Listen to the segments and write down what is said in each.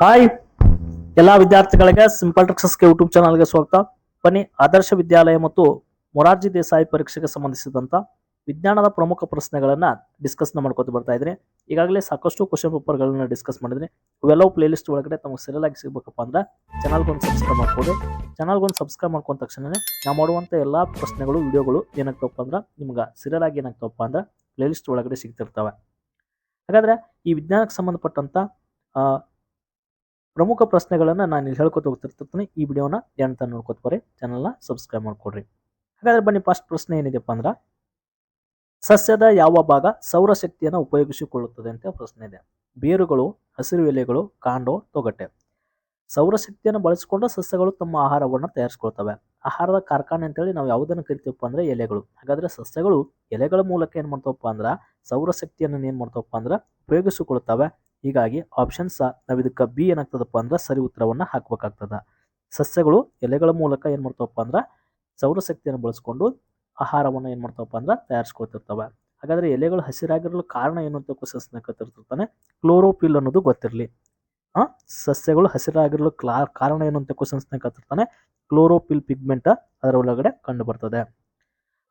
Hi. ಎಲ್ಲಾ ವಿದ್ಯಾರ್ಥಿಗಳಿಗೆ simple ಟ್ರಿಕ್ಸಸ್ಗೆ YouTube ಚಾನಲ್ಗೆ ಸ್ವಾಗತ. ಬನ್ನಿ, ಆದರ್ಶ ವಿದ್ಯಾಲಯ ಮತ್ತು ಮೊರಾರ್ಜಿ ದೇಸಾಯಿ ಪರೀಕ್ಷೆಗೆ ಸಂಬಂಧಿಸಿದಂತ ವಿಜ್ಞಾನದ ಪ್ರಮುಖ ಪ್ರಶ್ನೆಗಳನ್ನ ಡಿಸ್ಕಸ್ ಮಾಡ್ಕೊತ ಬರ್ತಾ ಇದ್ದೀನಿ. ಈಗಾಗಲೇ ಸಾಕಷ್ಟು ಕ್ವಶನ್ ಪೇಪರ್ಗಳನ್ನ ಡಿಸ್ಕಸ್ ಮಾಡಿದ್ರೆ ಇವೆಲ್ಲವೂ ಪ್ಲೇ ಲಿಸ್ಟ್ ಒಳಗಡೆ ತಮಗೆ ಸರಿಯಲ್ ಆಗಿ ಸಿಗ್ಬೇಕಪ್ಪ ಅಂದ್ರೆ ಚಾನಲ್ಗೊಂದು ಸಬ್ಸ್ಕ್ರೈಬ್ ಮಾಡ್ಬೋದು ಚಾನಲ್ಗೊಂದು ಸಬ್ಸ್ಕ್ರೈಬ್ ಮಾಡ್ಕೊಂಡ ತಕ್ಷಣನೇ ನಾವು ಮಾಡುವಂಥ ಎಲ್ಲಾ ಪ್ರಶ್ನೆಗಳು, ವಿಡಿಯೋಗಳು ಏನಾಗ್ತವಪ್ಪ ಅಂದ್ರೆ ನಿಮ್ಗೆ ಸೆರೆಲ್ ಆಗಿ ಏನಾಗ್ತವಪ್ಪ ಅಂದ್ರೆ ಪ್ಲೇ ಒಳಗಡೆ ಸಿಗ್ತಿರ್ತವೆ. ಹಾಗಾದ್ರೆ ಈ ವಿಜ್ಞಾನಕ್ಕೆ ಸಂಬಂಧಪಟ್ಟಂತ ಪ್ರಮುಖ ಪ್ರಶ್ನೆಗಳನ್ನು ನಾನು ಇಲ್ಲಿ ಹೇಳ್ಕೊತ ಹೋಗ್ತಿರ್ತೀನಿ ಈ ವಿಡಿಯೋನ ಎಂತ ನೋಡ್ಕೊತ ಬರ್ರಿ ಚಾನಲ್ನ ಸಬ್ಸ್ಕ್ರೈಬ್ ಮಾಡ್ಕೊಡ್ರಿ. ಹಾಗಾದ್ರೆ ಬನ್ನಿ ಫಸ್ಟ್ ಪ್ರಶ್ನೆ ಏನಿದೆಪ್ಪ ಅಂದ್ರೆ, ಸಸ್ಯದ ಯಾವ ಭಾಗ ಸೌರಶಕ್ತಿಯನ್ನು ಉಪಯೋಗಿಸಿಕೊಳ್ಳುತ್ತದೆ ಅಂತ ಪ್ರಶ್ನೆ ಇದೆ. ಬೇರುಗಳು, ಹಸಿರು ಎಲೆಗಳು, ಕಾಂಡೋ, ತೊಗಟೆ. ಸೌರಶಕ್ತಿಯನ್ನು ಬಳಸಿಕೊಂಡು ಸಸ್ಯಗಳು ತಮ್ಮ ಆಹಾರವನ್ನು ತಯಾರಿಸ್ಕೊಳ್ತವೆ. ಆಹಾರದ ಕಾರ್ಖಾನೆ ಅಂತೇಳಿ ನಾವು ಯಾವುದನ್ನು ಕರಿತೀವಪ್ಪ ಅಂದ್ರೆ ಎಲೆಗಳು. ಹಾಗಾದ್ರೆ ಸಸ್ಯಗಳು ಎಲೆಗಳ ಮೂಲಕ ಏನು ಮಾಡ್ತವಪ್ಪ ಅಂದ್ರೆ ಸೌರಶಕ್ತಿಯನ್ನು ಏನು ಮಾಡ್ತವಪ್ಪ ಅಂದ್ರೆ ಉಪಯೋಗಿಸಿಕೊಳ್ತವೆ. ಹೀಗಾಗಿ ಆಪ್ಷನ್ಸ್ ನಾವು ಇದಕ್ಕೆ ಬಿ ಏನಾಗ್ತದಪ್ಪ ಅಂದ್ರೆ ಸರಿ ಉತ್ತರವನ್ನು ಹಾಕ್ಬೇಕಾಗ್ತದ. ಸಸ್ಯಗಳು ಎಲೆಗಳ ಮೂಲಕ ಏನು ಮಾಡ್ತಾವಪ್ಪ ಸೌರ ಸೌರಶಕ್ತಿಯನ್ನು ಬಳಸ್ಕೊಂಡು ಆಹಾರವನ್ನು ಏನು ಮಾಡ್ತಾವಪ್ಪ ಅಂದ್ರೆ ತಯಾರಿಸ್ಕೊಳ್ತಿರ್ತವೆ. ಹಾಗಾದ್ರೆ ಎಲೆಗಳು ಹಸಿರಾಗಿರಲು ಕಾರಣ ಏನು ಅಂತ ಕ್ವಶನ್ಸ್ನ ಕತ್ತಿರ್ತಾನೆ ಕ್ಲೋರೋಫಿಲ್ ಅನ್ನೋದು ಗೊತ್ತಿರಲಿ. ಆ? ಸಸ್ಯಗಳು ಹಸಿರಾಗಿರಲು ಕ್ಲಾ ಕಾರಣ ಏನು ಅಂತ ಕ್ವಶನ್ಸ್ನ ಕತ್ತಿರ್ತಾನೆ? ಕ್ಲೋರೋಪಿಲ್ ಪಿಗ್ಮೆಂಟ್ ಅದರ ಒಳಗಡೆ ಕಂಡು ಬರ್ತದೆ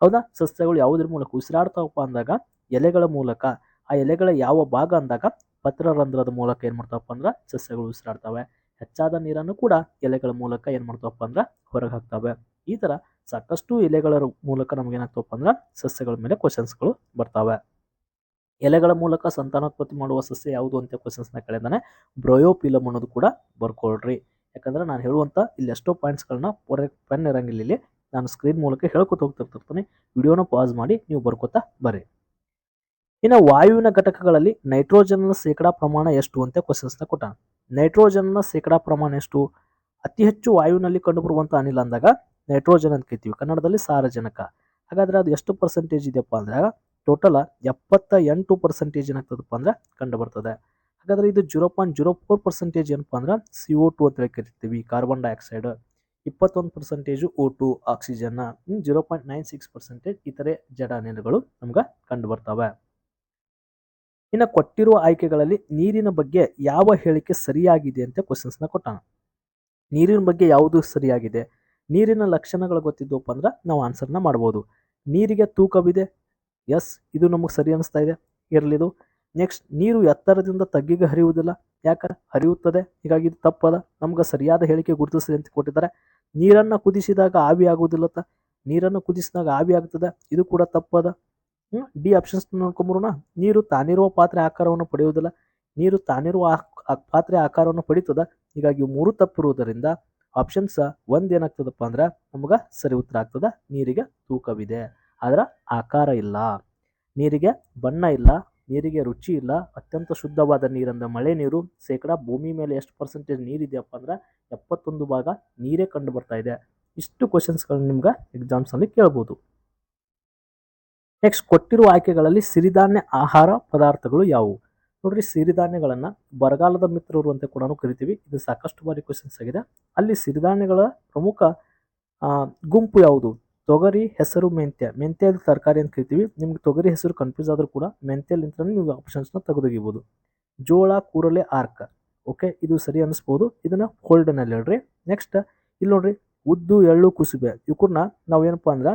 ಹೌದಾ? ಸಸ್ಯಗಳು ಯಾವುದ್ರ ಮೂಲಕ ಉಸಿರಾಡ್ತಾವಪ್ಪ ಅಂದಾಗ ಎಲೆಗಳ ಮೂಲಕ. ಆ ಎಲೆಗಳ ಯಾವ ಭಾಗ ಅಂದಾಗ ಪತ್ರರಂಧ್ರದ ಮೂಲಕ ಏನು ಮಾಡ್ತಾವಪ್ಪ ಅಂದ್ರೆ ಸಸ್ಯಗಳು ಉಸಿರಾಡ್ತವೆ. ಹೆಚ್ಚಾದ ನೀರನ್ನು ಕೂಡ ಎಲೆಗಳ ಮೂಲಕ ಏನು ಮಾಡ್ತಾವಪ್ಪ ಅಂದ್ರೆ ಹೊರಗೆ ಹಾಕ್ತವೆ. ಈ ಥರ ಸಾಕಷ್ಟು ಎಲೆಗಳ ಮೂಲಕ ನಮ್ಗೆ ಏನಾಗ್ತವಪ್ಪ ಅಂದ್ರ ಸಸ್ಯಗಳ ಮೇಲೆ ಕ್ವಶನ್ಸ್ಗಳು ಬರ್ತಾವೆ. ಎಲೆಗಳ ಮೂಲಕ ಸಂತಾನೋತ್ಪತ್ತಿ ಮಾಡುವ ಸಸ್ಯ ಯಾವುದು ಅಂತ ಕ್ವಶನ್ಸ್ನ ಕೇಳಿದಾನೆ ಬ್ರಯೋಪಿಲಮ್ ಅನ್ನೋದು ಕೂಡ ಬರ್ಕೊಳ್ರಿ. ಯಾಕಂದ್ರೆ ನಾನು ಹೇಳುವಂತ ಇಲ್ಲಿ ಎಷ್ಟೋ ಪಾಯಿಂಟ್ಸ್ಗಳನ್ನ ಪೆನ್ ಇರಂಗಿಲ್ಲ ಇಲ್ಲಿ. ನಾನು ಸ್ಕ್ರೀನ್ ಮೂಲಕ ಹೇಳ್ಕೊತ ಹೋಗ್ತಿರ್ತಿರ್ತೀನಿ ವಿಡಿಯೋನ ಪಾಸ್ ಮಾಡಿ, ನೀವು ಬರ್ಕೋತಾ ಬರ್ರಿ. ಇನ್ನು ವಾಯುವಿನ ಘಟಕಗಳಲ್ಲಿ ನೈಟ್ರೋಜನ್ನ ಶೇಕಡಾ ಪ್ರಮಾಣ ಎಷ್ಟು ಅಂತ ಕ್ವಶನ್ಸ್ನ ಕೊಟ್ಟ ನೈಟ್ರೋಜನ್ನ ಶೇಕಡಾ ಪ್ರಮಾಣ ಎಷ್ಟು? ಅತಿ ಹೆಚ್ಚು ವಾಯುವಿನಲ್ಲಿ ಕಂಡುಬರುವಂಥ ಅನಿಲ ಅಂದಾಗ ನೈಟ್ರೋಜನ್ ಅಂತ ಕರಿತೀವಿ ಕನ್ನಡದಲ್ಲಿ ಸಾರಜನಕ. ಹಾಗಾದ್ರೆ ಅದು ಎಷ್ಟು ಪರ್ಸೆಂಟೇಜ್ ಇದೆಯಪ್ಪ ಅಂದಾಗ ಟೋಟಲ್ ಎಪ್ಪತ್ತ ಎಂಟು ಪರ್ಸೆಂಟೇಜ್ ಏನಾಗ್ತದಪ್ಪ ಅಂದ್ರೆ ಕಂಡು ಬರ್ತದೆ ಹಾಗಾದ್ರೆ ಇದು zero point zero four percentage ಏನಪ್ಪ ಅಂದ್ರೆ ಸಿ ಓ ಟು ಅಂತ ಕರಿತೀವಿ ಕಾರ್ಬನ್ ಡೈಆಕ್ಸೈಡ್ ಇಪ್ಪತ್ತೊಂದು percentage O two oxygen zero point nine six percentage ಇತರೆ ಜಡ ಅನಿಲಗಳು ನಮ್ಗೆ ಕಂಡು ಬರ್ತವೆ ಇನ್ನು ಕೊಟ್ಟಿರುವ ಆಯ್ಕೆಗಳಲ್ಲಿ ನೀರಿನ ಬಗ್ಗೆ ಯಾವ ಹೇಳಿಕೆ ಸರಿಯಾಗಿದೆ ಅಂತ ಕ್ವಶನ್ಸ್ನ ಕೊಟ್ಟಾನ ನೀರಿನ ಬಗ್ಗೆ ಯಾವುದು ಸರಿಯಾಗಿದೆ? ನೀರಿನ ಲಕ್ಷಣಗಳು ಗೊತ್ತಿದ್ದವಪ್ಪ ಅಂದ್ರೆ ನಾವು ಆನ್ಸರ್ನ ಮಾಡ್ಬೋದು. ನೀರಿಗೆ ತೂಕವಿದೆ? ಎಸ್ ಇದು ನಮಗೆ ಸರಿ ಅನಿಸ್ತಾ ಇದೆ. ಇರಲಿದು ನೆಕ್ಸ್ಟ್ ನೀರು ಎತ್ತರದಿಂದ ತಗ್ಗಿಗೆ ಹರಿಯುವುದಿಲ್ಲ. ಯಾಕೆ? ಹರಿಯುತ್ತದೆ. ಹೀಗಾಗಿ ಇದು ತಪ್ಪದ. ನಮ್ಗೆ ಸರಿಯಾದ ಹೇಳಿಕೆ ಗುರುತಿಸಿದೆ ಅಂತ ಕೊಟ್ಟಿದ್ದಾರೆ. ನೀರನ್ನು ಕುದಿಸಿದಾಗ ಆವಿ ಆಗುವುದಿಲ್ಲತ್ತ ನೀರನ್ನು ಕುದಿಸಿದಾಗ ಆವಿ ಆಗ್ತದೆ ಇದು ಕೂಡ ತಪ್ಪದ. ಡಿ ಆಪ್ಷನ್ಸ್ ನೋಡ್ಕೊಂಬರೋಣ. ನೀರು ತಾನಿರುವ ಪಾತ್ರೆ ಆಕಾರವನ್ನು ಪಡೆಯುವುದಿಲ್ಲ. ನೀರು ತಾನಿರುವ ಪಾತ್ರೆ ಆಕಾರವನ್ನು ಪಡೀತದ. ಹೀಗಾಗಿ ಮೂರು ತಪ್ಪಿರುವುದರಿಂದ ಆಪ್ಷನ್ಸ್ ಒಂದ್ ಏನಾಗ್ತದಪ್ಪ ಅಂದ್ರೆ ನಮಗ ಸರಿ ಉತ್ತರ ಆಗ್ತದ. ನೀರಿಗೆ ತೂಕವಿದೆ. ಅದರ ಆಕಾರ ಇಲ್ಲ. ನೀರಿಗೆ ಬಣ್ಣ ಇಲ್ಲ. ನೀರಿಗೆ ರುಚಿ ಇಲ್ಲ. ಅತ್ಯಂತ ಶುದ್ಧವಾದ ನೀರಂದ ಮಳೆ ನೀರು. ಶೇಕಡ ಭೂಮಿ ಮೇಲೆ ಎಷ್ಟು ಪರ್ಸೆಂಟೇಜ್ ನೀರಿದೆಯಪ್ಪ ಅಂದ್ರೆ ಎಪ್ಪತ್ತೊಂದು ಭಾಗ ನೀರೇ ಕಂಡು ಬರ್ತಾ ಇದೆ. ಇಷ್ಟು ಕ್ವಶನ್ಸ್ಗಳನ್ನ ನಿಮ್ಗೆ ಎಕ್ಸಾಮ್ಸ್ ಅಲ್ಲಿ ಕೇಳ್ಬೋದು. ನೆಕ್ಸ್ಟ್ ಕೊಟ್ಟಿರುವ ಆಯ್ಕೆಗಳಲ್ಲಿ ಸಿರಿಧಾನ್ಯ ಆಹಾರ ಪದಾರ್ಥಗಳು ಯಾವುವು? ನೋಡ್ರಿ, ಸಿರಿಧಾನ್ಯಗಳನ್ನು ಬರಗಾಲದ ಮಿತ್ರರು ಅಂತ ಕೂಡ ಕರಿತೀವಿ. ಇದು ಸಾಕಷ್ಟು ಬಾರಿ ಕ್ವಶನ್ಸ್ ಆಗಿದೆ. ಅಲ್ಲಿ ಸಿರಿಧಾನ್ಯಗಳ ಪ್ರಮುಖ ಗುಂಪು ಯಾವುದು? ತೊಗರಿ, ಹೆಸರು, ಮೆಂತ್ಯ. ಮೆಂತ್ಯದ ತರಕಾರಿ ಅಂತ ಕರಿತೀವಿ. ನಿಮ್ಗೆ ತೊಗರಿ, ಹೆಸರು ಕನ್ಫ್ಯೂಸ್ ಆದರೂ ಕೂಡ ಮೆಂತ್ಯಲಿಂತ ನೀವು ಆಪ್ಷನ್ಸ್ನ ತೆಗೆದೊಗಿಬೋದು. ಜೋಳ, ಕೂರಲೆ, ಆರ್ಕ. ಓಕೆ ಇದು ಸರಿ ಅನ್ನಿಸ್ಬೋದು ಇದನ್ನ ಹೋಲ್ಡನಲ್ಲಿ ಹೇಳ್ರಿ. ನೆಕ್ಸ್ಟ್ ಇಲ್ಲಿ ನೋಡ್ರಿ, ಉದ್ದು, ಎಳ್ಳು, ಕುಸುಬೆ. ಇವ್ರನ್ನ ನಾವು ಏನಪ್ಪಾ ಅಂದ್ರೆ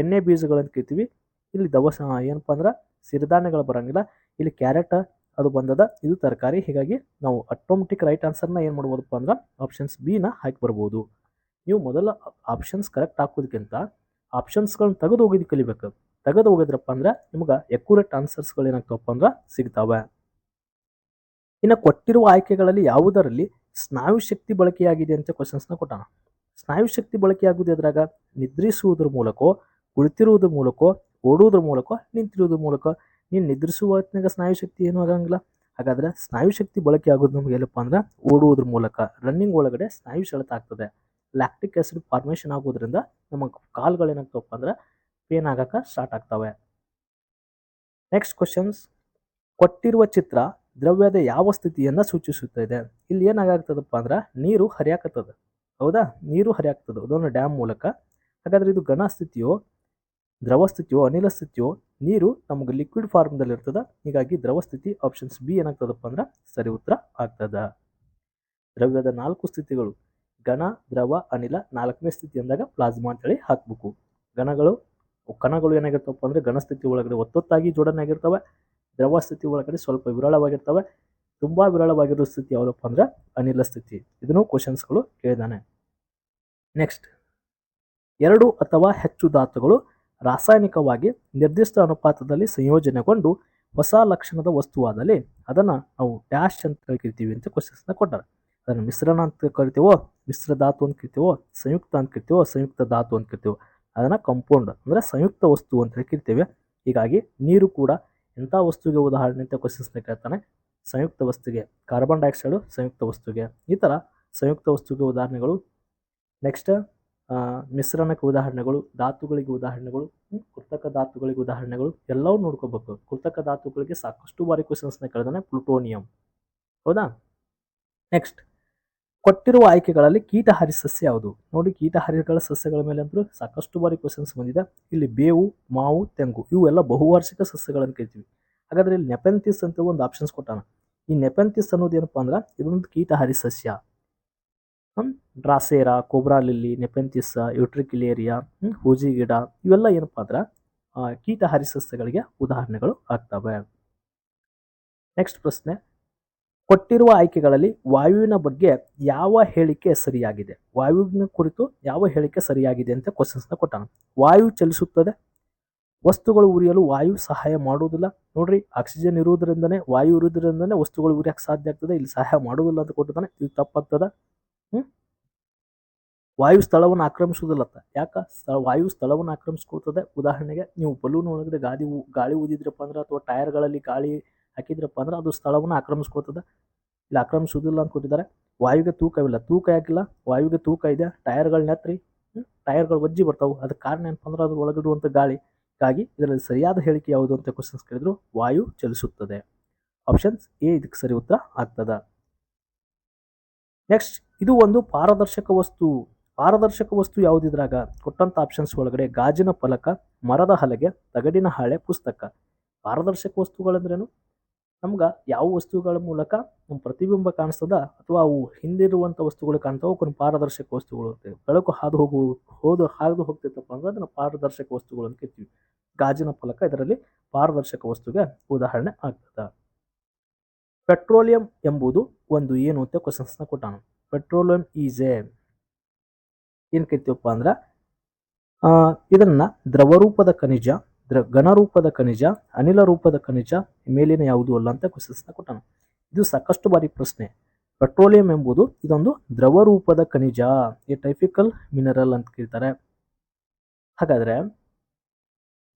ಎಣ್ಣೆ ಬೀಜಗಳಂತ ಕರಿತೀವಿ. ಇಲ್ಲಿ ದವಸ ಏನಪ್ಪ ಅಂದ್ರೆ ಸಿರಿಧಾನ್ಯಗಳು ಬರೋಂಗಿಲ್ಲ. ಇಲ್ಲಿ ಕ್ಯಾರೆಟ್ ಅದು ಬಂದದ, ಇದು ತರಕಾರಿ. ಹೀಗಾಗಿ ನಾವು ಆಟೋಮೆಟಿಕ್ ರೈಟ್ ಆನ್ಸರ್ನ ಏನು ಮಾಡ್ಬೋದಪ್ಪ ಅಂದ್ರೆ ಆಪ್ಷನ್ಸ್ ಬಿನ ಹಾಕಿ ಬರ್ಬೋದು. ನೀವು ಮೊದಲ ಆಪ್ಷನ್ಸ್ ಕರೆಕ್ಟ್ ಹಾಕೋದಕ್ಕಿಂತ ಆಪ್ಷನ್ಸ್ಗಳನ್ನ ತೆಗೆದು ಹೋಗಿದ್ದು ಕಲಿಬೇಕು. ತೆಗೆದು ಹೋಗಿದ್ರಪ್ಪ ಅಂದ್ರೆ ನಿಮ್ಗೆ ಎಕ್ಯುರೇಟ್ ಆನ್ಸರ್ಸ್ಗಳು ಏನಾಗ್ತವಪ್ಪ ಅಂದ್ರೆ ಸಿಗ್ತಾವೆ. ಇನ್ನು ಕೊಟ್ಟಿರುವ ಆಯ್ಕೆಗಳಲ್ಲಿ ಯಾವುದರಲ್ಲಿ ಸ್ನಾಯು ಶಕ್ತಿ ಬಳಕೆಯಾಗಿದೆ ಅಂತ ಕ್ವಶನ್ಸ್ನ ಕೊಟ್ಟಣ. ಸ್ನಾಯು ಶಕ್ತಿ ಬಳಕೆಯಾಗುವುದು ಎದ್ರಾಗ? ನಿದ್ರಿಸುವುದ್ರ ಮೂಲಕೋ ಕುಳಿತಿರುವುದ್ರ ಮೂಲಕೋ ಓಡುವುದ್ರ ಮೂಲಕ, ನಿಂತಿರುವುದ್ರ ಮೂಲಕ ನೀನು ನಿದ್ರಿಸುವ ಹೊತ್ತಿನಾಗ ಸ್ನಾಯು ಶಕ್ತಿ ಏನೂ ಆಗಂಗಿಲ್ಲ. ಹಾಗಾದ್ರೆ ಸ್ನಾಯು ಶಕ್ತಿ ಬಳಕೆ ಆಗೋದು ನಮ್ಗೆ ಎಲ್ಲಪ್ಪ ಅಂದ್ರೆ ಓಡುವುದ್ರ ಮೂಲಕ ರನ್ನಿಂಗ್ ಒಳಗಡೆ ಸ್ನಾಯು ಸೆಳೆತ ಆಗ್ತದೆ. ಲ್ಯಾಕ್ಟಿಕ್ ಆಸಿಡ್ ಫಾರ್ಮೇಷನ್ ಆಗೋದ್ರಿಂದ ನಮ್ಮ ಕಾಲ್ಗಳು ಏನಾಗ್ತವಪ್ಪ ಅಂದ್ರೆ ಪೇನ್ ಆಗಕ್ಕೆ ಸ್ಟಾರ್ಟ್ ಆಗ್ತವೆ. ನೆಕ್ಸ್ಟ್ ಕ್ವಶನ್ಸ್ ಕೊಟ್ಟಿರುವ ಚಿತ್ರ ದ್ರವ್ಯದ ಯಾವ ಸ್ಥಿತಿಯನ್ನು ಸೂಚಿಸುತ್ತದೆ ಇಲ್ಲಿ ಏನಾಗ್ತದಪ್ಪ ಅಂದ್ರೆ ನೀರು ಹರಿಯಾಕತ್ತದ. ಹೌದಾ? ನೀರು ಹರಿಯಾಗ್ತದೆ. ಅದೊಂದು ಡ್ಯಾಮ್ ಮೂಲಕ. ಹಾಗಾದ್ರೆ ಇದು ಘನ ಸ್ಥಿತಿಯೋ ದ್ರವ ಸ್ಥಿತಿಯೋ ಅನಿಲ ಸ್ಥಿತಿಯೋ ನೀರು ನಮಗೆ ಲಿಕ್ವಿಡ್ ಫಾರ್ಮ್ದಲ್ಲಿ ಇರ್ತದೆ ಹೀಗಾಗಿ ದ್ರವ ಸ್ಥಿತಿ ಆಪ್ಷನ್ಸ್ ಬಿ ಏನಾಗ್ತದಪ್ಪ ಅಂದ್ರೆ ಸರಿ ಉತ್ತರ ಆಗ್ತದ. ದ್ರವ್ಯದ ನಾಲ್ಕು ಸ್ಥಿತಿಗಳು, ಘನ, ದ್ರವ, ಅನಿಲ ನಾಲ್ಕನೇ ಸ್ಥಿತಿ ಅಂದಾಗ ಪ್ಲಾಸ್ಮಾ ಅಂತೇಳಿ ಹಾಕ್ಬೇಕು. ಘನಗಳು, ಕಣಗಳು ಏನಾಗಿರ್ತವಪ್ಪ ಅಂದ್ರೆ ಘನ ಸ್ಥಿತಿ ಒಳಗಡೆ ಒತ್ತೊತ್ತಾಗಿ ಜೋಡಣೆ ಆಗಿರ್ತವೆ. ದ್ರವ ಸ್ಥಿತಿ ಒಳಗಡೆ ಸ್ವಲ್ಪ ವಿರಳವಾಗಿರ್ತವೆ. ತುಂಬಾ ವಿರಳವಾಗಿರೋ ಸ್ಥಿತಿ ಯಾವ್ದಪ್ಪ ಅಂದ್ರೆ ಅನಿಲ ಸ್ಥಿತಿ. ಇದನ್ನು ಕ್ವಶನ್ಸ್ಗಳು ಕೇಳಿದಾನೆ. ನೆಕ್ಸ್ಟ್ ಎರಡು ಅಥವಾ ಹೆಚ್ಚು ಧಾತುಗಳು ರಾಸಾಯನಿಕವಾಗಿ ನಿರ್ದಿಷ್ಟ ಅನುಪಾತದಲ್ಲಿ ಸಂಯೋಜನೆಗೊಂಡು ಹೊಸ ಲಕ್ಷಣದ ವಸ್ತುವಾದಲ್ಲಿ ಅದನ್ನು ನಾವು ಡ್ಯಾಶ್ ಅಂತ ಕರಿತೀವಿ ಅಂತ ಕ್ವಶನ್ಸ್ನ ಕೊಟ್ಟಾರೆ. ಅದನ್ನು ಮಿಶ್ರಣ ಅಂತ ಕರಿತೀವೋ, ಮಿಶ್ರ ಧಾತು ಅಂತ ಕರಿತೀವೋ, ಸಂಯುಕ್ತ ಅಂತ ಕರಿತೀವೋ, ಸಂಯುಕ್ತ ಧಾತು ಅಂತ ಕರಿತೀವೋ, ಅದನ್ನು ಕಂಪೌಂಡ್ ಅಂದರೆ ಸಂಯುಕ್ತ ವಸ್ತು ಅಂತ ಕರಿತೇವೆ. ಹೀಗಾಗಿ ನೀರು ಕೂಡ ಎಂಥ ವಸ್ತುವಿಗೆ ಉದಾಹರಣೆ ಅಂತ ಕ್ವಶನ್ಸ್ನ ಕೇಳ್ತಾನೆ. ಸಂಯುಕ್ತ ವಸ್ತುಗೆ ಕಾರ್ಬನ್ ಡೈಆಕ್ಸೈಡು ಸಂಯುಕ್ತ ವಸ್ತುಗೆ ಈ ಥರ ಸಂಯುಕ್ತ ವಸ್ತುಗೆ ಉದಾಹರಣೆಗಳು. ನೆಕ್ಸ್ಟ್ ಮಿಶ್ರಣಕ್ಕೆ ಉದಾಹರಣೆಗಳು, ಧಾತುಗಳಿಗೆ ಉದಾಹರಣೆಗಳು ಕೃತಕ ಧಾತುಗಳಿಗೆ ಉದಾಹರಣೆಗಳು ಎಲ್ಲವೂ ನೋಡ್ಕೋಬೇಕು. ಕೃತಕ ಧಾತುಗಳಿಗೆ ಸಾಕಷ್ಟು ಬಾರಿ ಕ್ವಶನ್ಸ್ನ ಕೇಳಿದಾನೆ ಪ್ಲುಟೋನಿಯಂ. ಹೌದಾ? ನೆಕ್ಸ್ಟ್ ಕೊಟ್ಟಿರುವ ಆಯ್ಕೆಗಳಲ್ಲಿ ಕೀಟಹಾರಿ ಸಸ್ಯ ಯಾವುದು? ನೋಡಿ, ಕೀಟಹಾರಿಗಳ ಸಸ್ಯಗಳ ಮೇಲೆ ಅಂದರೂ ಸಾಕಷ್ಟು ಬಾರಿ ಕ್ವಶನ್ಸ್ ಬಂದಿದೆ. ಇಲ್ಲಿ ಬೇವು, ಮಾವು, ತೆಂಗು ಇವೆಲ್ಲ ಬಹುವಾರ್ಷಿಕ ಸಸ್ಯಗಳನ್ನು ಕರಿತೀವಿ ಹಾಗಾದ್ರೆ ಇಲ್ಲಿ ನೆಪೆಂಥಿಸ್ ಅಂತ ಒಂದು ಆಪ್ಷನ್ಸ್ ಕೊಟ್ಟಾನ. ಈ ನೆಪೆಂಥಿಸ್ ಅನ್ನೋದು ಏನಪ್ಪಾ ಅಂದ್ರೆ ಇದೊಂದು ಕೀಟಹಾರಿ ಸಸ್ಯ. Drosera, cobra lily nepenthes utricularia, ಹ್ಮ್? ಹೂಜಿ ಗಿಡ ಇವೆಲ್ಲ ಏನಪ್ಪ ಅಂದ್ರೆ ಕೀಟಹಾರಿ ಸಸ್ಯಗಳಿಗೆ ಉದಾಹರಣೆಗಳು ಆಗ್ತವೆ. ನೆಕ್ಸ್ಟ್ ಪ್ರಶ್ನೆ. ಕೊಟ್ಟಿರುವ ಆಯ್ಕೆಗಳಲ್ಲಿ ವಾಯುವಿನ ಬಗ್ಗೆ ಯಾವ ಹೇಳಿಕೆ ಸರಿಯಾಗಿದೆ? ವಾಯುವಿನ ಕುರಿತು ಯಾವ ಹೇಳಿಕೆ ಸರಿಯಾಗಿದೆ ಅಂತ ಕ್ವಶನ್ಸ್ನ ಕೊಟ್ಟಾನ ವಾಯು ಚಲಿಸುತ್ತದೆ. ವಸ್ತುಗಳು ಉರಿಯಲು ವಾಯು ಸಹಾಯ ಮಾಡುವುದಿಲ್ಲ. ನೋಡ್ರಿ ಆಕ್ಸಿಜನ್ ಇರುವುದರಿಂದನೇ, ವಾಯು ಇರುವುದರಿಂದನೇ ವಸ್ತುಗಳು ಉರಿಯಕ್ಕೆ ಸಾಧ್ಯ ಆಗ್ತದೆ. ಇಲ್ಲಿ ಸಹಾಯ ಮಾಡುವುದಿಲ್ಲ ಅಂತ ಕೊಟ್ಟಿದ್ದಾನೆ. ಇದು ತಪ್ಪಾಗ್ತದ? ವಾಯು ಸ್ಥಳವನ್ನು ಆಕ್ರಮಿಸುವುದಿಲ್ಲತ್ತ. ಯಾಕ? ಸ್ಥಳ, ವಾಯು ಸ್ಥಳವನ್ನು ಆಕ್ರಮಿಸ್ಕೊಳ್ತದೆ. ಉದಾಹರಣೆಗೆ ನೀವು ಬಲೂನ್ ಒಳಗಡೆ ಗಾಳಿ ಗಾಳಿ ಊದಿದ್ರಪ್ಪ ಅಂದ್ರೆ ಅಥವಾ ಟೈರ್ಗಳಲ್ಲಿ ಗಾಳಿ ಹಾಕಿದ್ರಪ್ಪ ಅಂದ್ರೆ ಅದು ಸ್ಥಳವನ್ನು ಆಕ್ರಮಿಸ್ಕೊಳ್ತದೆ. ಇಲ್ಲಿ, ಆಕ್ರಮಿಸುವುದಿಲ್ಲ ಅಂತ ಕೊಟ್ಟಿದ್ದಾರೆ. ವಾಯುವಿಗೆ ತೂಕವಿಲ್ಲ ತೂಕ ಯಾಕಿಲ್ಲ? ವಾಯುವಿಗೆ ತೂಕ ಇದೆ. ಟೈರ್ಗಳು ನೆತ್ರಿ ಟೈರ್ಗಳು ಒಜ್ಜಿ ಬರ್ತಾವೆ. ಅದಕ್ಕೆ ಕಾರಣ ಏನಪ್ಪ ಅಂದ್ರೆ ಅದ್ರ ಒಳಗಿಡುವಂಥ ಗಾಳಿ. ಹಾಗಾಗಿ ಇದರಲ್ಲಿ ಸರಿಯಾದ ಹೇಳಿಕೆ ಯಾವುದು ಅಂತ ಕ್ವಶನ್ಸ್ ಕೇಳಿದ್ರು, ವಾಯು ಚಲಿಸುತ್ತದೆ. ಆಪ್ಷನ್ಸ್ ಎ ಇದಕ್ಕೆ ಸರಿ ಉತ್ತರ ಆಗ್ತದ. ನೆಕ್ಸ್ಟ್ ಇದು ಒಂದು ಪಾರದರ್ಶಕ ವಸ್ತು. ಪಾರದರ್ಶಕ ವಸ್ತು ಯಾವುದಿದ್ರಾಗ? ಕೊಟ್ಟಂಥ ಆಪ್ಷನ್ಸ್ ಒಳಗಡೆ ಗಾಜಿನ ಫಲಕ, ಮರದ ಹಲಗೆ, ತಗಡಿನ ಹಾಳೆ, ಪುಸ್ತಕ. ಪಾರದರ್ಶಕ ವಸ್ತುಗಳಂದ್ರೇನು? ನಮ್ಗೆ ಯಾವ ವಸ್ತುಗಳ ಮೂಲಕ ನಮ್ಮ ಪ್ರತಿಬಿಂಬ ಕಾಣಿಸ್ತದ? ಅಥವಾ ಅವು ಹಿಂದಿರುವಂಥ ವಸ್ತುಗಳು ಕಾಣ್ತಾವೆ? ಕೊನೆ ಪಾರದರ್ಶಕ ವಸ್ತುಗಳು ಅಂತ. ಬೆಳಕು ಹಾದು ಹೋಗು, ಹೋದು, ಹಾದು ಹೋಗ್ತಿತ್ತಪ್ಪ ಅಂದ್ರೆ ಅದನ್ನು ಪಾರದರ್ಶಕ ವಸ್ತುಗಳು ಅಂತ ಕೇಳ್ತೀವಿ ಗಾಜಿನ ಫಲಕ ಇದರಲ್ಲಿ ಪಾರದರ್ಶಕ ವಸ್ತುಗೆ ಉದಾಹರಣೆ ಆಗ್ತದೆ. ಪೆಟ್ರೋಲಿಯಂ ಎಂಬುದು ಒಂದು ಏನು ಅಂತ ಕ್ವಶನ್ಸ್ನ ಕೊಟ್ಟಾನು. ಪೆಟ್ರೋಲಿಯಂ ಈಸ್ ಎ ಏನ್ ಕರಿತೀವಪ್ಪ ಅಂದ್ರ ಇದನ್ನ ದ್ರವರೂಪದ ಖನಿಜ, ದ್ರ, ಘನರೂಪದ ಖನಿಜ, ಅನಿಲ ರೂಪದ ಖನಿಜ ಮೇಲಿನ ಯಾವುದು ಅಲ್ಲ ಅಂತ ಕ್ವಶನ್ಸ್ನ ಕೊಟ್ಟನು. ಇದು ಸಾಕಷ್ಟು ಬಾರಿ ಪ್ರಶ್ನೆ. ಪೆಟ್ರೋಲಿಯಂ ಎಂಬುದು ಇದೊಂದು ದ್ರವರೂಪದ ಖನಿಜ, ಎ ಟೈಫಿಕಲ್ ಮಿನರಲ್ ಅಂತ ಕರೀತಾರೆ. ಹಾಗಾದ್ರೆ,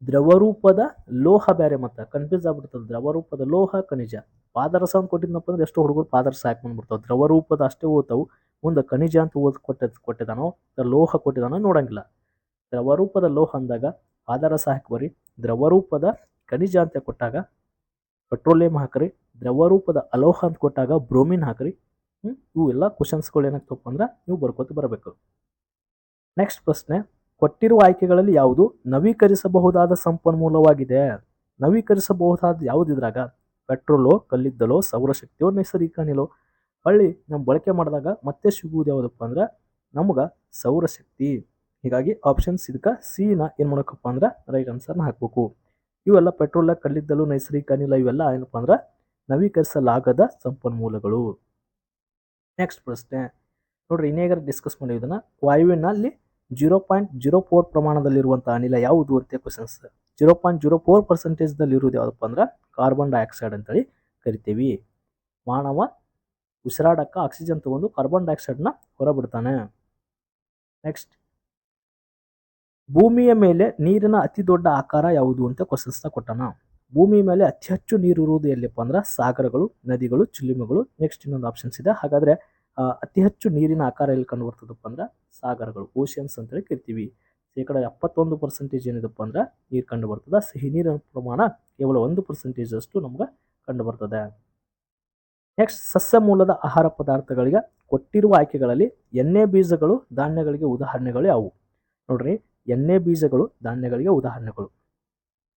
ದ್ರವರೂಪದ ಲೋಹ ಬೇರೆ ಮತ್ತೆ ಕನ್ಫ್ಯೂಸ್ ಆಗ್ಬಿಡ್ತದೆ. ದ್ರವರೂಪದ ಲೋಹ ಖನಿಜ ಪಾದರಸ ಅಂತ ಕೊಟ್ಟಿದ್ನಪ್ಪ ಅಂದ್ರೆ ಎಷ್ಟು ಹುಡುಗರು ಪಾದರಸ ಹಾಕಿ ಬಂದ್ಬಿಡ್ತಾವೆ. ದ್ರವರೂಪದ ಅಷ್ಟೇ ಓದ್ತಾವು ಮುಂದೆ ಖನಿಜ ಅಂತ ಓದ್ ಕೊಟ್ಟ ಕೊಟ್ಟಿದಾನೋ ಲೋಹ ಕೊಟ್ಟಿದಾನೋ ನೋಡಂಗಿಲ್ಲ. ದ್ರವರೂಪದ ಲೋಹ ಅಂದಾಗ ಆಧಾರ ಪಾದರಸ ಹಾಕಿ ದ್ರವರೂಪದ ಖನಿಜ ಅಂತ ಕೊಟ್ಟಾಗ ಪೆಟ್ರೋಲಿಯಂ ಹಾಕ್ರಿ, ದ್ರವರೂಪದ ಅಲೋಹ ಅಂತ ಕೊಟ್ಟಾಗ ಬ್ರೋಮಿನ್ ಹಾಕ್ರಿ, ಹ್ಮ್, ಇವು ಎಲ್ಲ ಕ್ವಶನ್ಸ್ಗಳು ಏನಾಗ್ತಪ್ಪ ಅಂದ್ರೆ ನೀವು ಬರ್ಕೋತ ಬರಬೇಕು. ನೆಕ್ಸ್ಟ್ ಪ್ರಶ್ನೆ, ಕೊಟ್ಟಿರುವ ಆಯ್ಕೆಗಳಲ್ಲಿ ಯಾವುದು ನವೀಕರಿಸಬಹುದಾದ ಸಂಪನ್ಮೂಲವಾಗಿದೆ? ನವೀಕರಿಸಬಹುದಾದ ಯಾವುದಿದ್ರಾಗ ಪೆಟ್ರೋಲೋ, ಕಲ್ಲಿದ್ದಲೋ, ಸೌರಶಕ್ತಿಯೋ, ನೈಸರ್ಗಿಕ ಅನಿಲೋ? ಹೊಳ್ಳಿ ನಾವು ಬಳಕೆ ಮಾಡಿದಾಗ ಮತ್ತೆ ಸಿಗುವುದು ಯಾವುದಪ್ಪ ಅಂದ್ರೆ ನಮ್ಗೆ ಸೌರಶಕ್ತಿ ಹೀಗಾಗಿ ಆಪ್ಷನ್ಸ್ ಇದಕ್ಕೆ ಸಿ ನ ಏನು ಮಾಡಬೇಕಪ್ಪ ಅಂದ್ರೆ ರೈಟ್ ಆನ್ಸರ್ನ ಹಾಕಬೇಕು. ಇವೆಲ್ಲ ಪೆಟ್ರೋಲ್ ಕಲ್ಲಿದ್ದಲು, ನೈಸರ್ಗಿಕ ಅನಿಲ ಇವೆಲ್ಲ ಏನಪ್ಪ ಅಂದ್ರೆ ನವೀಕರಿಸಲಾಗದ ಸಂಪನ್ಮೂಲಗಳು. ನೆಕ್ಸ್ಟ್ ಪ್ರಶ್ನೆ. ನೋಡ್ರಿ, ಇನ್ನೇಗಾರ ಡಿಸ್ಕಸ್ ಮಾಡಿ ಇದನ್ನ ವಾಯುವಿನಲ್ಲಿ ಜೀರೋ ಪಾಯಿಂಟ್ ಜೀರೋ ಫೋರ್ ಪ್ರಮಾಣದಲ್ಲಿರುವಂಥ ಅನಿಲ ಯಾವುದು ಅಂತ questions zero point zero four ಪರ್ಸೆಂಟೇಜ್ದಲ್ಲಿ ಇರುವುದು ಯಾವುದಪ್ಪ ಅಂದ್ರೆ ಕಾರ್ಬನ್ ಡೈಆಕ್ಸೈಡ್ ಅಂತೇಳಿ ಕರಿತೀವಿ. ಮಾನವ ಉಸಿರಾಡಕ್ಕೆ ಆಕ್ಸಿಜನ್ ತಗೊಂಡು ಕಾರ್ಬನ್ ಡೈಆಕ್ಸೈಡ್ನ ಹೊರಬಿಡ್ತಾನೆ. ನೆಕ್ಸ್ಟ್ ಭೂಮಿಯ ಮೇಲೆ ನೀರಿನ ಅತಿ ದೊಡ್ಡ ಆಕಾರ ಯಾವುದು ಅಂತ ಕ್ವಶನ್ಸ್ನ ಕೊಟ್ಟಾನ ಭೂಮಿ ಮೇಲೆ ಅತಿ ಹೆಚ್ಚು ನೀರು ಇರುವುದು ಎಲ್ಲಿಪ್ಪ ಅಂದ್ರೆ ಸಾಗರಗಳು, ನದಿಗಳು, ಚಿಲುಮೆಗಳು. ನೆಕ್ಸ್ಟ್ ಇನ್ನೊಂದು ಆಪ್ಷನ್ಸ್ ಇದೆ. ಹಾಗಾದ್ರೆ ಅತಿ ಹೆಚ್ಚು ನೀರಿನ ಆಕಾರ ಎಲ್ಲಿ ಕಂಡು ಬರ್ತದಪ್ಪ ಅಂದ್ರೆ ಸಾಗರಗಳು ಓಷಿಯನ್ಸ್ ಅಂತೇಳಿ ಕರಿತೀವಿ. ಶೇಕಡ ಎಪ್ಪತ್ತೊಂದು ಪರ್ಸೆಂಟೇಜ್ ಏನಿದಪ್ಪ ಅಂದ್ರೆ ನೀರು ಕಂಡು ಬರ್ತದೆ ಸಿಹಿ ನೀರಿನ ಪ್ರಮಾಣ ಕೇವಲ ಒಂದು ಪರ್ಸೆಂಟೇಜ್ ಅಷ್ಟು ನಮ್ಗೆ ಕಂಡು ಬರ್ತದೆ ನೆಕ್ಸ್ಟ್ ಸಸ್ಯ ಮೂಲದ ಆಹಾರ ಪದಾರ್ಥಗಳಿಗೆ ಕೊಟ್ಟಿರುವ ಆಯ್ಕೆಗಳಲ್ಲಿ ಎಣ್ಣೆ ಬೀಜಗಳು ಧಾನ್ಯಗಳಿಗೆ ಉದಾಹರಣೆಗಳು ಯಾವುವು ನೋಡ್ರಿ, ಎಣ್ಣೆ ಬೀಜಗಳು ಧಾನ್ಯಗಳಿಗೆ ಉದಾಹರಣೆಗಳು.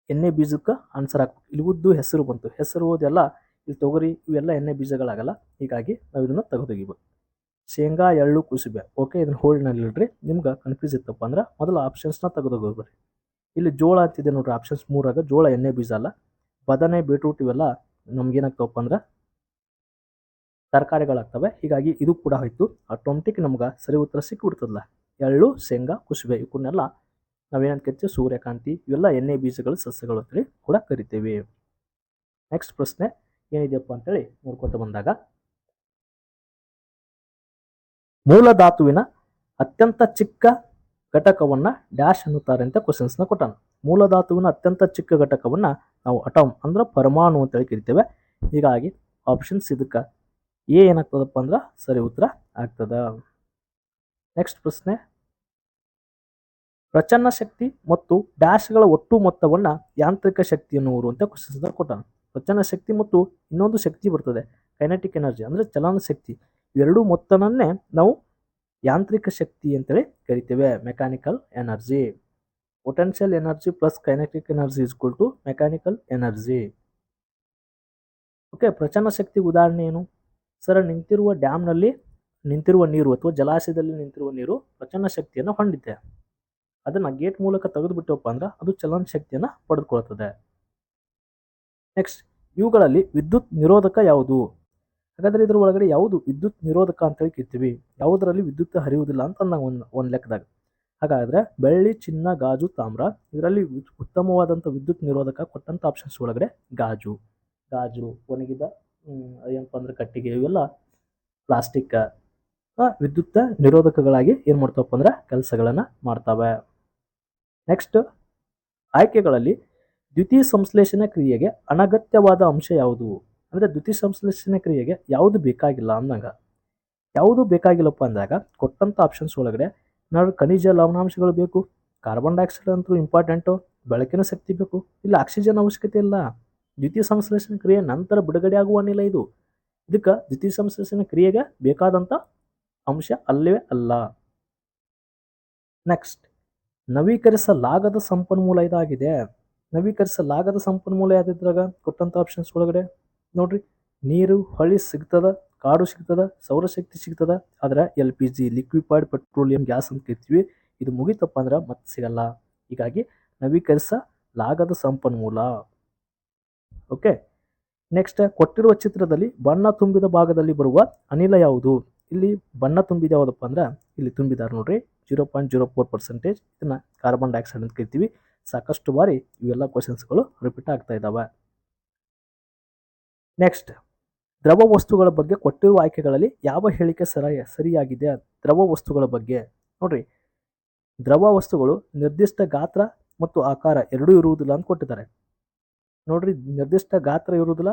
ಎಣ್ಣೆ ಬೀಜಕ್ಕೆ ಆನ್ಸರ್ ಹಾಕ್ಬೇಕು. ಇಲ್ಲಿ ಉದ್ದು ಹೆಸರು ಬಂತು. ಹೆಸರು ಓದೆಲ್ಲ ಇಲ್ಲಿ ತೊಗರಿ, ಇವೆಲ್ಲ ಎಣ್ಣೆ ಬೀಜಗಳಾಗಲ್ಲ. ಹೀಗಾಗಿ ನಾವು ಇದನ್ನು ತೆಗೆದೊಗಿಬೇಕು. ಶೇಂಗಾ, ಎಳ್ಳು, ಕುಸುಬೆ. ಓಕೆ ಇದನ್ನ ಹೋಲ್ಡ್ನಲ್ಲಿ ಇಡ್ರಿ. ನಿಮ್ಗೆ ಕನ್ಫ್ಯೂಸ್ ಇತ್ತಪ್ಪ ಅಂದ್ರೆ ಮೊದಲು ಆಪ್ಷನ್ಸ್ನ ತೆಗೆದೋಗ್ರಿ ಇಲ್ಲಿ ಜೋಳ ಅಂತಿದೆ ನೋಡ್ರಿ ಆಪ್ಷನ್ಸ್ ಮೂರಾಗ ಜೋಳ, ಎಣ್ಣೆ ಬೀಜ ಅಲ್ಲ. ಬದನೆ ಬೀಟ್ರೂಟ್ ಇವೆಲ್ಲ ನಮ್ಗೇನಾಗ್ತವಪ್ಪ ಅಂದ್ರೆ ತರಕಾರಿಗಳಾಗ್ತವೆ. ಹೀಗಾಗಿ ಇದು ಕೂಡ ಹೋಯ್ತು. ಆಟೋಮೆಟಿಕ್ ನಮ್ಗೆ ಸರಿ ಉತ್ತರ ಸಿಕ್ಕಿಬಿಡ್ತದಲ್ಲ ಎಳ್ಳು, ಶೇಂಗಾ, ಕುಸುಬೆ ಇವನ್ನೆಲ್ಲ ನಾವೇನಂತ ಕರಿತೀವಿ ಸೂರ್ಯಕಾಂತಿ, ಇವೆಲ್ಲ ಎಣ್ಣೆ ಬೀಜಗಳು, ಸಸ್ಯಗಳು ಅಂತೇಳಿ ಕೂಡ ಕರಿತೇವೆ. ನೆಕ್ಸ್ಟ್ ಪ್ರಶ್ನೆ ಏನಿದೆಯಪ್ಪ ಅಂತೇಳಿ ನೋಡ್ಕೊತ ಬಂದಾಗ. ಮೂಲ ಧಾತುವಿನ ಅತ್ಯಂತ ಚಿಕ್ಕ ಘಟಕವನ್ನ ಡ್ಯಾಶ್ ಅನ್ನುತ್ತಾರೆ ಅಂತ ಕ್ವಶನ್ಸ್ನ ಕೊಟ್ಟಾನ. ಮೂಲ ಧಾತುವಿನ ಅತ್ಯಂತ ಚಿಕ್ಕ ಘಟಕವನ್ನ ನಾವು ಅಟಮ್ ಅಂದ್ರೆ ಪರಮಾಣು ಅಂತೇಳಿ ಕರಿತೇವೆ. ಹೀಗಾಗಿ ಆಪ್ಷನ್ಸ್ ಇದಕ್ಕೆ. ಎ ಏನಾಗ್ತದಪ್ಪ ಅಂದ್ರೆ ಸರಿ ಉತ್ತರ ಆಗ್ತದ. ನೆಕ್ಸ್ಟ್ ಪ್ರಶ್ನೆ. ಪ್ರಚನ್ನ ಶಕ್ತಿ ಮತ್ತು ಡ್ಯಾಶ್ಗಳ ಒಟ್ಟು ಮೊತ್ತವನ್ನು ಯಾಂತ್ರಿಕ ಶಕ್ತಿ ಎನ್ನುವರು ಅಂತ ಕ್ವಶನ್ಸ್ ಕೊಟ್ಟಾನ. ಪ್ರಚನ್ನ ಶಕ್ತಿ ಮತ್ತು ಇನ್ನೊಂದು ಶಕ್ತಿ ಬರ್ತದೆ ಕೈನೆಟಿಕ್ ಎನರ್ಜಿ ಅಂದರೆ ಚಲನ ಶಕ್ತಿ. ಇವೆರಡೂ ಮೊತ್ತನನ್ನೇ ನಾವು ಯಾಂತ್ರಿಕ ಶಕ್ತಿ ಅಂತೇಳಿ ಕರಿತೇವೆ mechanical energy potential energy plus kinetic energy is to mechanical energy okay ಪ್ರಚನ್ನ ಶಕ್ತಿ ಉದಾಹರಣೆ ಏನು? ಸರ್, ನಿಂತಿರುವ ಡ್ಯಾಮ್ನಲ್ಲಿ ನಿಂತಿರುವ ನೀರು ಅಥವಾ ಜಲಾಶಯದಲ್ಲಿ ನಿಂತಿರುವ ನೀರು ಪ್ರಚಂಡ ಶಕ್ತಿಯನ್ನು ಹೊಂದಿದೆ. ಅದನ್ನು ಗೇಟ್ ಮೂಲಕ ತೆಗೆದುಬಿಟ್ಟವಪ್ಪ ಅಂದ್ರೆ ಅದು ಚಲನ ಶಕ್ತಿಯನ್ನು ಪಡೆದುಕೊಳ್ಳುತ್ತದೆ. ನೆಕ್ಸ್ಟ್, ಇವುಗಳಲ್ಲಿ ವಿದ್ಯುತ್ ನಿರೋಧಕ ಯಾವುದು? ಹಾಗಾದ್ರೆ ಇದರ ಒಳಗಡೆ ಯಾವುದು ವಿದ್ಯುತ್ ನಿರೋಧಕ ಅಂತ ಹೇಳಿ ಕಿತ್ತೀವಿ ಯಾವುದರಲ್ಲಿ ವಿದ್ಯುತ್ ಹರಿಯುವುದಿಲ್ಲ ಅಂತ ಒಂದು ಒಂದು ಲೆಕ್ಕದಾಗ. ಹಾಗಾದ್ರೆ ಬೆಳ್ಳಿ, ಚಿನ್ನ, ಗಾಜು, ತಾಮ್ರ, ಇದರಲ್ಲಿ ಉತ್ತಮವಾದಂಥ ವಿದ್ಯುತ್ ನಿರೋಧಕ ಕೊಟ್ಟಂತ ಆಪ್ಷನ್ಸ್ ಒಳಗಡೆ ಗಾಜು. ಗಾಜು ಒಣಗಿದ ಏನಪ್ಪ ಅಂದ್ರೆ ಕಟ್ಟಿಗೆ, ಇವೆಲ್ಲ ಪ್ಲಾಸ್ಟಿಕ್ ವಿದ್ಯುತ್ ನಿರೋಧಕಗಳಾಗಿ ಏನು ಮಾಡ್ತಾವಪ್ಪ ಅಂದ್ರೆ ಕೆಲಸಗಳನ್ನು ಮಾಡ್ತವೆ. ನೆಕ್ಸ್ಟ್ ಆಯ್ಕೆಗಳಲ್ಲಿ ದ್ವಿತೀಯ ಸಂಶ್ಲೇಷಣೆ ಕ್ರಿಯೆಗೆ ಅನಗತ್ಯವಾದ ಅಂಶ ಯಾವುದು? ಅಂದ್ರೆ ದ್ವಿತೀಯ ಸಂಶ್ಲೇಷಣೆ ಕ್ರಿಯೆಗೆ ಯಾವುದು ಬೇಕಾಗಿಲ್ಲ ಅಂದಾಗ. ಯಾವುದು ಬೇಕಾಗಿಲ್ಲಪ್ಪ ಅಂದಾಗ ಕೊಟ್ಟಂತ ಆಪ್ಷನ್ಸ್ ಒಳಗಡೆ ನಾವು ಖನಿಜ ಲವಣಾಂಶಗಳು ಬೇಕು ಕಾರ್ಬನ್ ಡೈಆಕ್ಸೈಡ್ ಅಂತೂ ಇಂಪಾರ್ಟೆಂಟು ಬೆಳಕಿನ ಶಕ್ತಿ ಬೇಕು, ಇಲ್ಲ ಆಕ್ಸಿಜನ್ ಅವಶ್ಯಕತೆ ಇಲ್ಲ. ದ್ವಿತೀಯ ಸಂಶ್ಲೇಷಣೆ ಕ್ರಿಯೆ ನಂತರ ಬಿಡುಗಡೆ ಆಗುವ ಅನಿಲ ಇದು. ಇದಕ್ಕೆ ದ್ವಿತೀಯ ಸಂಶ್ಲೇಷಣೆ ಕ್ರಿಯೆಗೆ ಬೇಕಾದಂಥ ಅಂಶ ಅಲ್ಲವೇ ಅಲ್ಲ. ನೆಕ್ಸ್ಟ್ ನವೀಕರಿಸಲಾಗದ ಸಂಪನ್ಮೂಲ ಇದಾಗಿದೆ. ನವೀಕರಿಸಲಾಗದ ಸಂಪನ್ಮೂಲ ಯಾವ್ದಿದ್ರಾಗ? ಕೊಟ್ಟಂಥ ಆಪ್ಷನ್ಸ್ ಒಳಗಡೆ. ನೋಡ್ರಿ. ನೀರು, ಹೊಳಿ ಸಿಗ್ತದ, ಕಾಡು ಸಿಗ್ತದ ಸೌರಶಕ್ತಿ ಸಿಗ್ತದ, ಆದ್ರೆ L P G liquefied petroleum gas ಅಂತ ಕರಿತೀವಿ. ಇದು ಮುಗಿತಪ್ಪ ಅಂದ್ರೆ ಮತ್ತೆ ಸಿಗಲ್ಲ. ಹೀಗಾಗಿ ನವೀಕರಿಸಲಾಗದ ಸಂಪನ್ಮೂಲ. ಓಕೆ ನೆಕ್ಸ್ಟ್ ಕೊಟ್ಟಿರುವ ಚಿತ್ರದಲ್ಲಿ ಬಣ್ಣ ತುಂಬಿದ ಭಾಗದಲ್ಲಿ ಬರುವ ಅನಿಲ ಯಾವುದು? ಇಲ್ಲಿ ಬಣ್ಣ ತುಂಬಿದ ಯಾವುದಪ್ಪ ಅಂದ್ರೆ ಇಲ್ಲಿ ತುಂಬಿದ್ದಾರೆ ನೋಡ್ರಿ. Zero point zero four percentage ಇದನ್ನು ಕಾರ್ಬನ್ ಡೈಆಕ್ಸೈಡ್ ಅಂತ ಕರಿತೀವಿ. ಸಾಕಷ್ಟು ಬಾರಿ ಇವೆಲ್ಲ ಕ್ವಶನ್ಸ್ಗಳು ರಿಪೀಟ್ ಆಗ್ತಾ ಇದ್ದಾವೆ ನೆಕ್ಸ್ಟ್ ದ್ರವ ವಸ್ತುಗಳ ಬಗ್ಗೆ ಕೊಟ್ಟಿರುವ ಆಯ್ಕೆಗಳಲ್ಲಿ ಯಾವ ಹೇಳಿಕೆ ಸರ, ಸರಿಯಾಗಿದೆ? ದ್ರವ ವಸ್ತುಗಳ ಬಗ್ಗೆ ನೋಡ್ರಿ. ದ್ರವ ವಸ್ತುಗಳು ನಿರ್ದಿಷ್ಟ ಗಾತ್ರ ಮತ್ತು ಆಕಾರ ಎರಡೂ ಇರುವುದಿಲ್ಲ ಅಂತ ಕೊಟ್ಟಿದ್ದಾರೆ. ನೋಡ್ರಿ ನಿರ್ದಿಷ್ಟ ಗಾತ್ರ ಇರುವುದಿಲ್ಲ,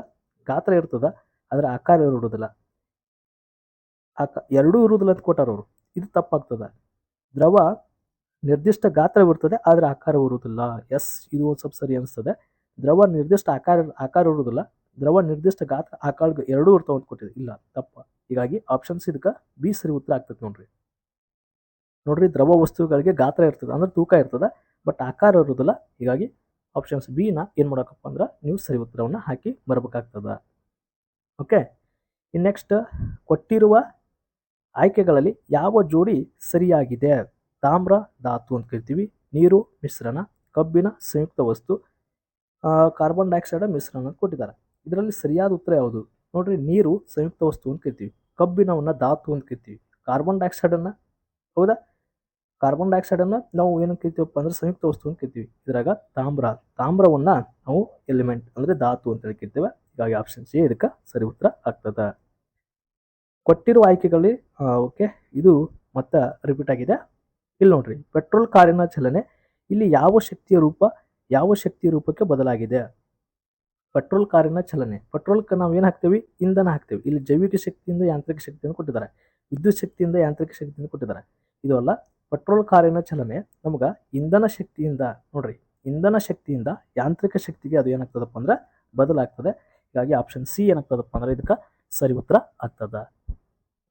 ಗಾತ್ರ ಇರ್ತದ, ಆದ್ರೆ ಆಕಾರ ಇರುವುದಿಲ್ಲ. ಆಕ ಎರಡೂ ಇರುವುದಿಲ್ಲ ಅಂತ ಕೊಟ್ಟಾರ ಅವರು. ಇದು ತಪ್ಪಾಗ್ತದ. ದ್ರವ ನಿರ್ದಿಷ್ಟ ಗಾತ್ರವಿರ್ತದೆ ಆದರೆ ಆಕಾರ ಇರುವುದಿಲ್ಲ. ಎಸ್, ಇದು ಒಂದು ಸ್ವಲ್ಪ ಸರಿ ಅನಿಸ್ತದೆ. ದ್ರವ ನಿರ್ದಿಷ್ಟ ಆಕಾರ ಆಕಾರ ಇರುವುದಿಲ್ಲ, ದ್ರವ ನಿರ್ದಿಷ್ಟ ಗಾತ್ರ ಆಕಾರ ಎರಡೂ ಇರ್ತಾವ ಅಂತ ಕೊಟ್ಟಿದೆ. ಇಲ್ಲ, ತಪ್ಪ. ಹೀಗಾಗಿ ಆಪ್ಷನ್ಸ್ ಇದಕ್ಕೆ ಬಿ ಸರಿ ಉತ್ತರ ಆಗ್ತದೆ ನೋಡ್ರಿ. ನೋಡ್ರಿ, ದ್ರವ ವಸ್ತುಗಳಿಗೆ ಗಾತ್ರ ಇರ್ತದೆ, ಅಂದ್ರೆ ತೂಕ ಇರ್ತದೆ ಬಟ್ ಆಕಾರ ಇರುವುದಿಲ್ಲ. ಹೀಗಾಗಿ ಆಪ್ಷನ್ಸ್ ಬಿ ನ ಏನ್ ಮಾಡಕಪ್ಪ ಅಂದ್ರೆ ನೀವು ಸರಿ ಉತ್ತರವನ್ನು ಹಾಕಿ ಬರಬೇಕಾಗ್ತದ. ಓಕೆ ಇನ್ ನೆಕ್ಸ್ಟ್ ಕೊಟ್ಟಿರುವ ಆಯ್ಕೆಗಳಲ್ಲಿ ಯಾವ ಜೋಡಿ ಸರಿಯಾಗಿದೆ? ತಾಮ್ರ, ಧಾತು ಅಂತ ಕರಿತೀವಿ. ನೀರು, ಮಿಶ್ರಣ, ಕಬ್ಬಿನ ಸಂಯುಕ್ತ ವಸ್ತು ಕಾರ್ಬನ್ ಡೈಆಕ್ಸೈಡ್ ಮಿಶ್ರಣ ಅಂತ ಕೊಟ್ಟಿದ್ದಾರೆ. ಇದರಲ್ಲಿ ಸರಿಯಾದ ಉತ್ತರ ಯಾವುದು? ನೋಡ್ರಿ, ನೀರು, ಸಂಯುಕ್ತ ವಸ್ತು ಅಂತ ಕರಿತೀವಿ. ಕಬ್ಬಿಣವನ್ನು ಧಾತು ಅಂತ ಕರಿತೀವಿ. ಕಾರ್ಬನ್ ಡೈಆಕ್ಸೈಡನ್ನು ಹೌದಾ? ಕಾರ್ಬನ್ ಡೈಆಕ್ಸೈಡ್ ಅನ್ನ ನಾವು ಏನು ಕರಿತೀವಪ್ಪ ಅಂದ್ರೆ ಸಂಯುಕ್ತ ವಸ್ತು ಅಂತ ಕರಿತೀವಿ ಇದ್ರಾಗ ತಾಮ್ರ, ತಾಮ್ರವನ್ನ ನಾವು ಎಲಿಮೆಂಟ್ ಅಂದ್ರೆ ಧಾತು ಅಂತ ಹೇಳಿ ಕರಿತೇವೆ ಹೀಗಾಗಿ ಆಪ್ಷನ್ ಸಿ ಇದಕ್ಕೆ ಸರಿ ಉತ್ತರ ಆಗ್ತದೆ. ಕೊಟ್ಟಿರುವ ಆಯ್ಕೆಗಳಲ್ಲಿ ಓಕೆ ಇದು ಮತ್ತೆ ರಿಪೀಟ್ ಆಗಿದೆ. ಇಲ್ಲಿ ನೋಡ್ರಿ ಪೆಟ್ರೋಲ್ ಕಾರಿನ ಚಲನೆ ಇಲ್ಲಿ ಯಾವ ಶಕ್ತಿಯ ರೂಪ, ಯಾವ ಶಕ್ತಿಯ ರೂಪಕ್ಕೆ ಬದಲಾಗಿದೆ? ಪೆಟ್ರೋಲ್ ಕಾರಿನ ಚಲನೆ ಪೆಟ್ರೋಲ್ಗೆ ನಾವು ಏನು ಹಾಕ್ತೇವೆ? ಇಂಧನ ಹಾಕ್ತೇವೆ. ಇಲ್ಲಿ ಜೈವಿಕ ಶಕ್ತಿಯಿಂದ ಯಾಂತ್ರಿಕ ಶಕ್ತಿಯನ್ನು ಕೊಟ್ಟಿದ್ದಾರೆ. ವಿದ್ಯುತ್ ಶಕ್ತಿಯಿಂದ ಯಾಂತ್ರಿಕ ಶಕ್ತಿಯನ್ನು ಕೊಟ್ಟಿದ್ದಾರೆ. ಇದು ಅಲ್ಲ ಪೆಟ್ರೋಲ್ ಕಾರಿನ ಚಲನೆ ನಮ್ಗೆ ಇಂಧನ ಶಕ್ತಿಯಿಂದ ನೋಡ್ರಿ, ಇಂಧನ ಶಕ್ತಿಯಿಂದ ಯಾಂತ್ರಿಕ ಶಕ್ತಿಗೆ ಅದು ಏನಾಗ್ತದಪ್ಪ ಅಂದ್ರೆ ಬದಲಾಗ್ತದೆ. ಹೀಗಾಗಿ ಆಪ್ಷನ್ ಸಿ ಏನಾಗ್ತದಪ್ಪ ಅಂದ್ರೆ ಇದಕ್ಕೆ ಸರಿ ಉತ್ತರ ಆಗ್ತದ.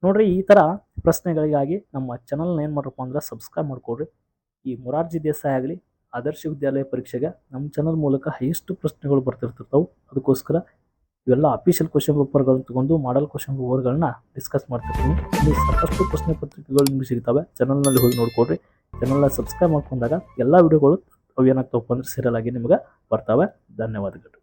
ನೋಡ್ರಿ, ಈ ಥರ ಪ್ರಶ್ನೆಗಳಿಗಾಗಿ ನಮ್ಮ ಚಾನಲ್ನ ಏನು ಮಾಡ್ರಪ್ಪ ಅಂದ್ರೆ ಸಬ್ಸ್ಕ್ರೈಬ್ ಮಾಡ್ಕೊಡ್ರಿ. ಈ ಮೊರಾರ್ಜಿ ದೇಸಾಯಿ ಆಗಲಿ, ಆದರ್ಶ ವಿದ್ಯಾಲಯ ಪರೀಕ್ಷೆಗೆ ನಮ್ಮ ಚಾನಲ್ ಮೂಲಕ ಹೈಯೆಸ್ಟ್ ಪ್ರಶ್ನೆಗಳು ಬರ್ತಿರ್ತಿರ್ತಾವೆ. ಅದಕ್ಕೋಸ್ಕರ ಇವೆಲ್ಲ ಅಫಿಷಿಯಲ್ ಕ್ವಶನ್ ಪೇಪರ್ಗಳನ್ನು ತಗೊಂಡು ಮಾಡಲ್ ಕ್ವಶನ್ ಪೇಪರ್ಗಳನ್ನ ಡಿಸ್ಕಸ್ ಮಾಡ್ತಿರ್ತೀನಿ. ಇಲ್ಲಿ ಸಾಕಷ್ಟು ಪ್ರಶ್ನೆ ಪತ್ರಿಕೆಗಳು ನಿಮಗೆ ಸಿಗ್ತವೆ. ಚಾನಲ್ನಲ್ಲಿ ಹೋಗಿ ನೋಡ್ಕೊಡ್ರಿ ಚಾನಲ್ನ ಸಬ್ಸ್ಕ್ರೈಬ್ ಮಾಡ್ಕೊಂಡಾಗ ಎಲ್ಲ ವಿಡಿಯೋಗಳು ಅವು ಏನಾಗ್ತಾವಪ್ಪ ಅಂದ್ರೆ ಸೀರಿಯಲ್ ಆಗಿ ನಿಮಗೆ ಬರ್ತವೆ. ಧನ್ಯವಾದಗಳು.